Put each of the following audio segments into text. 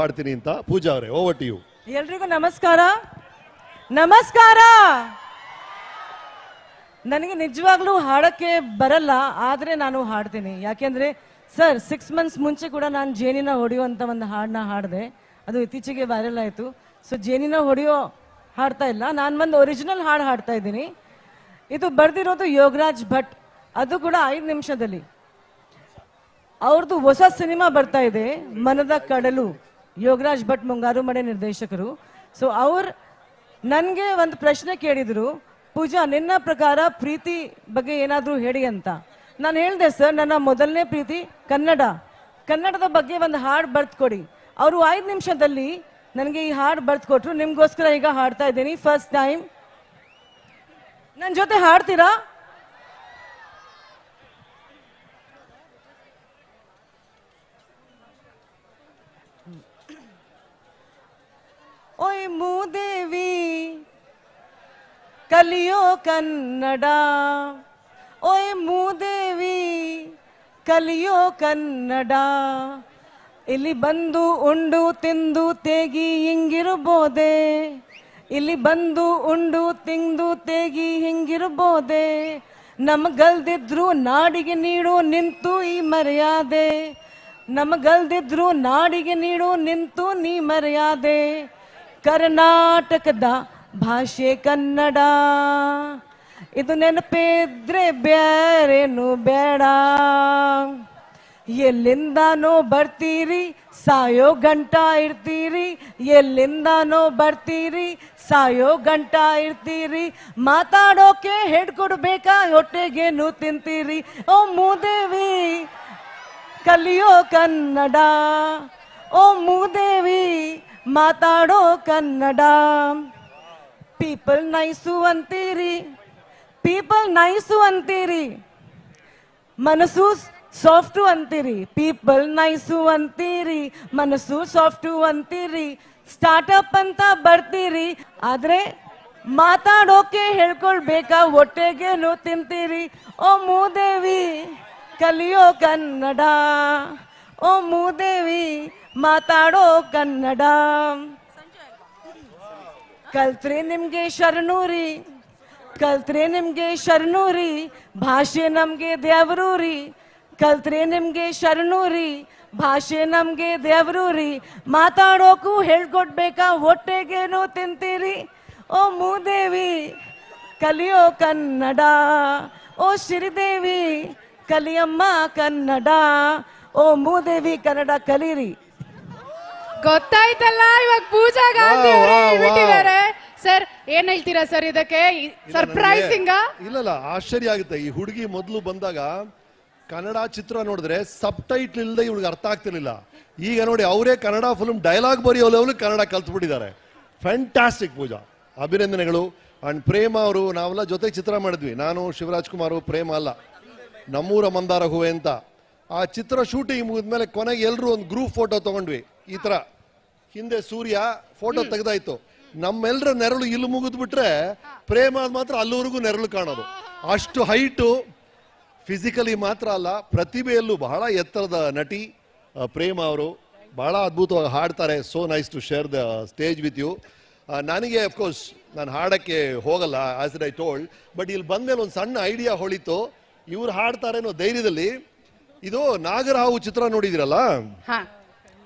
ಹಾಡ್ತೀನಿ ಅಂತ ಪೂಜಾ ಅವರೇ over to you ಎಲ್ರಿಗೂ ನಮಸ್ಕಾರ. ನಮಸ್ಕಾರ. ನನಗೆ ನಿಜವಾಗ್ಲೂ ಹಾಡಕ್ಕೆ ಬರಲ್ಲ, ಆದರೆ ನಾನು ಹಾಡ್ತೀನಿ. ಯಾಕೆಂದ್ರೆ ಸರ್ ಸಿಕ್ಸ್ ಮಂತ್ಸ್ ಮುಂಚೆ ಕೂಡ ನಾನು ಜೇನಿನ ಹೊಡೆಯುವಂಥ ಒಂದು ಹಾಡನ್ನ ಹಾಡಿದೆ. ಅದು ಇತ್ತೀಚೆಗೆ ವೈರಲ್ ಆಯಿತು. ಸೊ ಜೇನಿನ ಹೊಡೆಯೋ ಹಾಡ್ತಾ ಇಲ್ಲ. ನಾನು ಒಂದು ಒರಿಜಿನಲ್ ಹಾಡು ಹಾಡ್ತಾ ಇದ್ದೀನಿ. ಇದು ಬರೆದಿರೋದು ಯೋಗರಾಜ್ ಭಟ್. ಅದು ಕೂಡ ಐದು ನಿಮಿಷದಲ್ಲಿ. ಅವ್ರದ್ದು ಹೊಸ ಸಿನಿಮಾ ಬರ್ತಾ ಇದೆ, ಮನದ ಕಡಲು. ಯೋಗರಾಜ್ ಭಟ್ ಮುಂಗಾರು ಮನೆ ನಿರ್ದೇಶಕರು. ಸೊ ಅವ್ರು ನನಗೆ ಒಂದು ಪ್ರಶ್ನೆ ಕೇಳಿದರು, ಪೂಜಾ, ನಿನ್ನ ಪ್ರಕಾರ ಪ್ರೀತಿ ಬಗ್ಗೆ ಏನಾದರೂ ಹೇಳಿ ಅಂತ. ನಾನು ಹೇಳಿದೆ, ಸರ್, ನನ್ನ ಮೊದಲನೇ ಪ್ರೀತಿ ಕನ್ನಡ. ಕನ್ನಡದ ಬಗ್ಗೆ ಒಂದು ಹಾಡು ಬರ್ದು ಅವರು ಐದು ನಿಮಿಷದಲ್ಲಿ ನನಗೆ ಈ ಹಾಡು ಬರ್ದು ನಿಮ್ಗೋಸ್ಕರ ಈಗ ಹಾಡ್ತಾ ಇದ್ದೀನಿ. ಫಸ್ಟ್ ಟೈಮ್ ನನ್ನ ಜೊತೆ ಹಾಡ್ತೀರಾ? ಮೂದೇವಿ, ಕಲಿಯೋ ಕನ್ನಡ. ಓಯ್ ಮೂದೇವಿ, ಕಲಿಯೋ ಕನ್ನಡ. ಇಲ್ಲಿ ಬಂದು ಉಂಡು ತಿಂದು ತೇಗಿ ಹಿಂಗಿರ್ಬೋದೆ. ಇಲ್ಲಿ ಬಂದು ಉಂಡು ತಿಂದು ತೇಗಿ ಹಿಂಗಿರ್ಬೋದೆ. ನಮಗಲ್ದಿದ್ರು ನಾಡಿಗೆ ನೀಡು ನಿಂತು ಈ ಮರ್ಯಾದೆ. ನಮಗಲ್ದಿದ್ರು ನಾಡಿಗೆ ನೀಡು ನಿಂತು ನೀ ಮರ್ಯಾದೆ. ಕರ್ನಾಟಕದ ಭಾಷೆ ಕನ್ನಡ. ಇದು ನೆನಪಿದ್ರೆ ಬೇರೆನು ಬೇಡ. ಎಲ್ಲಿಂದನೋ ಬರ್ತೀರಿ, ಸಾಯೋ ಗಂಟ ಇರ್ತೀರಿ. ಎಲ್ಲಿಂದನೋ ಬರ್ತೀರಿ, ಸಾಯೋ ಗಂಟ ಇರ್ತೀರಿ. ಮಾತಾಡೋಕೆ ಹೆಡ್ ಕೊಡ್ಬೇಕಾ, ಹೊಟ್ಟೆಗೇನು ತಿಂತೀರಿ. ಓ ಮೂದೇವಿ, ಕಲಿಯೋ ಕನ್ನಡ. ಓ ಮೂದೇವಿ ಮಾತಾಡೋ ಕನ್ನಡ. ಪೀಪಲ್ ನೈಸು ಅಂತೀರಿ. ಪೀಪಲ್ ನೈಸು ಅಂತೀರಿ. ಮನಸ್ಸು ಸಾಫ್ಟು ಅಂತೀರಿ. ಪೀಪಲ್ ನೈಸು ಅಂತೀರಿ. ಮನಸ್ಸು ಸಾಫ್ಟು ಅಂತೀರಿ. ಸ್ಟಾರ್ಟಪ್ ಅಂತ ಬರ್ತೀರಿ. ಆದ್ರೆ ಮಾತಾಡೋಕೆ ಹೇಳ್ಕೊಳ್ಬೇಕಾ, ಹೊಟ್ಟೆಗೇನು ತಿಂತೀರಿ? ಓ ಮೂದೇವಿ, ಕಲಿಯೋ ಕನ್ನಡ. ಓ ಮೂದೇವಿ, ಮಾತಾಡೋ ಕನ್ನಡ. ಕಲ್ತ್ರೆ ನಿಮ್ಗೆ ಶರಣೂರಿ, ಕಲ್ತ್ರೆ ನಿಮ್ಗೆ ಶರಣೂರಿ, ಭಾಷೆ ನಮ್ಗೆ ದೇವರೂರಿ. ಕಲ್ತ್ರೆ ನಿಮ್ಗೆ ಶರಣೂರಿ, ಭಾಷೆ ನಮ್ಗೆ ದೇವರೂರಿ. ಮಾತಾಡೋಕು ಹೇಳ್ಕೊಡ್ಬೇಕಾ, ಹೊಟ್ಟೆಗೇನು ತಿಂತೀರಿ? ಓ ಮೂದೇವಿ, ಕಲಿಯೋ ಕನ್ನಡ. ಓ ಶ್ರೀದೇವಿ, ಕಲಿಯಮ್ಮ ಕನ್ನಡ. ಓ ಮೂದೇವಿ ಕನ್ನಡ ಕಲೀರಿ. ಗೊತ್ತಾಯ್ತಲ್ಲ ಇವಾಗ ಪೂಜಾ ಗಾಂಧಿ ಅವರೇ ಹೇಳ್ಬಿಟ್ಟಿದ್ದಾರೆ. ಸರ್ ಏನ್ ಹೇಳ್ತೀರಾ ಸರ್ ಇದಕ್ಕೆ? ಸರ್ಪ್ರೈಸಿಂಗ್? ಇಲ್ಲಲ್ಲ ಆಶ್ಚರ್ಯ ಆಗುತ್ತೆ. ಈ ಹುಡುಗಿ ಮೊದಲು ಬಂದಾಗ ಕನ್ನಡ ಚಿತ್ರ ನೋಡಿದ್ರೆ ಸಬ್ ಟೈಟ್ಲ್ ಇಲ್ಲದೆ ಇವ್ಳಿಗೆ ಅರ್ಥ ಆಗ್ತಿರ್ಲಿಲ್ಲ. ಈಗ ನೋಡಿ ಅವರೇ ಕನ್ನಡ ಫಿಲ್ಮ್ ಡೈಲಾಗ್ ಬರೆಯೋ ಲೆವೆಲ್ ಕನ್ನಡ ಕಲ್ತ್ಬಿಟ್ಟಿದ್ದಾರೆ. ಫ್ಯಾಂಟಾಸ್ಟಿಕ್ ಪೂಜಾ. ಅಭಿನಂದನೆಗಳು. ಅಂಡ್ ಪ್ರೇಮ ಅವರು ನಾವೆಲ್ಲ ಜೊತೆ ಚಿತ್ರ ಮಾಡಿದ್ವಿ. ನಾನು ಶಿವರಾಜ್ ಕುಮಾರ್ ಪ್ರೇಮ ಅಲ್ಲ. ನಮ್ಮೂರ ಮಂದಾರ ಹೂವೆ ಅಂತ. ಆ ಚಿತ್ರ ಶೂಟಿಂಗ್ ಮುಗಿದ್ಮೇಲೆ ಕೊನೆಗೆ ಎಲ್ಲರೂ ಒಂದು ಗ್ರೂಪ್ ಫೋಟೋ ತಗೊಂಡ್ವಿ. ಈ ತರ. ಹಿಂದೆ ಸೂರ್ಯ ಫೋಟೋ ತೆಗ್ದಾಯ್ತು. ನಮ್ಮೆಲ್ಲರ ನೆರಳು ಇಲ್ಲಿ ಮುಗಿದ್ಬಿಟ್ರೆ ಪ್ರೇಮ ಅದ್ ಮಾತ್ರ ಅಲ್ಲಿವರೆಗೂ ನೆರಳು ಕಾಣೋದು. ಅಷ್ಟು ಹೈಟು ಫಿಸಿಕಲಿ ಮಾತ್ರ ಅಲ್ಲ ಪ್ರತಿಭೆಯಲ್ಲೂ ಬಹಳ ಎತ್ತರದ ನಟಿ ಪ್ರೇಮ ಅವರು ಬಹಳ ಅದ್ಭುತವಾಗಿ ಹಾಡ್ತಾರೆ. So nice to share the stage with you ನನಗೆ ಅಫ್ಕೋರ್ಸ್ ನಾನು ಹಾಡಕ್ಕೆ ಹೋಗಲ್ಲ ಆಸ್ ಐ ಟೋಲ್ಡ್ ಬಟ್ ಇಲ್ಲಿ ಬಂದ ಮೇಲೆ ಒಂದು ಸಣ್ಣ ಐಡಿಯಾ ಹೊಳಿತು. ಇವ್ರು ಹಾಡ್ತಾರೆ ಅನ್ನೋ ಧೈರ್ಯದಲ್ಲಿ ಇದು ನಾಗರಹಾವು ಚಿತ್ರ ನೋಡಿದಿರಲ್ಲ?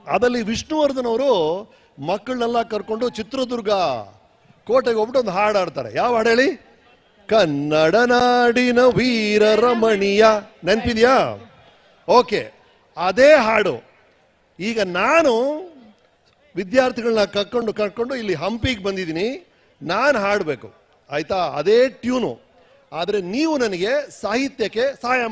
ಅದರಲ್ಲಿ ವಿಷ್ಣುವರ್ಧನ್ ಅವರು ಮಕ್ಕಳನ್ನೆಲ್ಲ ಕರ್ಕೊಂಡು ಚಿತ್ರದುರ್ಗ ಕೋಟೆಗೆ ಹೋಗ್ಬಿಟ್ಟು ಒಂದು ಹಾಡು ಹಾಡ್ತಾರೆ. ಯಾವ ಹಾಡು ಹೇಳಿ? ಕನ್ನಡ ನಾಡಿನ ವೀರ ರಮಣೀಯ. ನೆನ್ಪಿದ್ಯಾ? ಓಕೆ ಅದೇ ಹಾಡು. ಈಗ ನಾನು ವಿದ್ಯಾರ್ಥಿಗಳನ್ನ ಕರ್ಕೊಂಡು ಕರ್ಕೊಂಡು ಇಲ್ಲಿ ಹಂಪಿಗೆ ಬಂದಿದ್ದೀನಿ. ನಾನು ಹಾಡಬೇಕು. ಆಯ್ತಾ? ಅದೇ ಟ್ಯೂನು. ಆದರೆ ನೀವು ನನಗೆ ಸಾಹಿತ್ಯಕ್ಕೆ ಸಹಾಯ